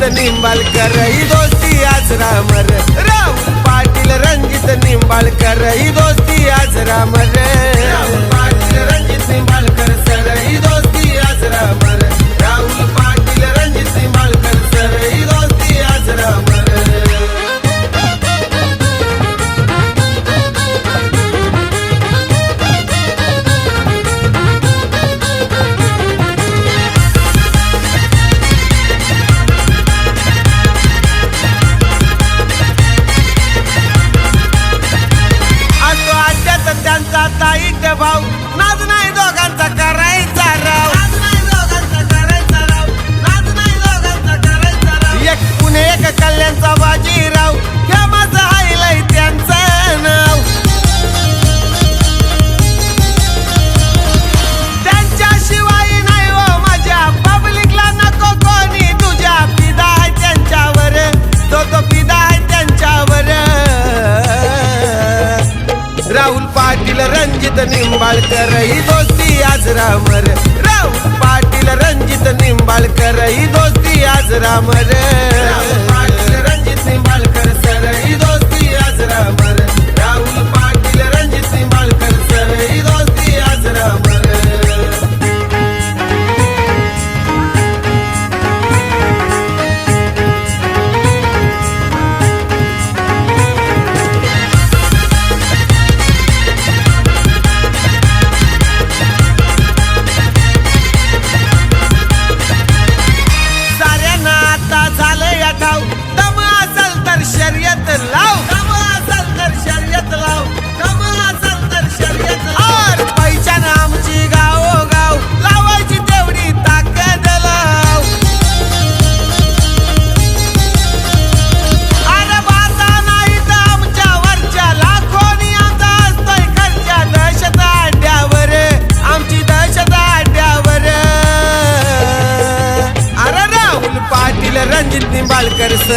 रणजित निंबाळकर ही दोस्ती आज रामर. राम पाटील रणजित निंबाळकर ही दोस्ती आज रामर. पाटील रंजित निंबाळकर ही दोस्ती आज रामर. राम! रणजित निंबाळकर सर?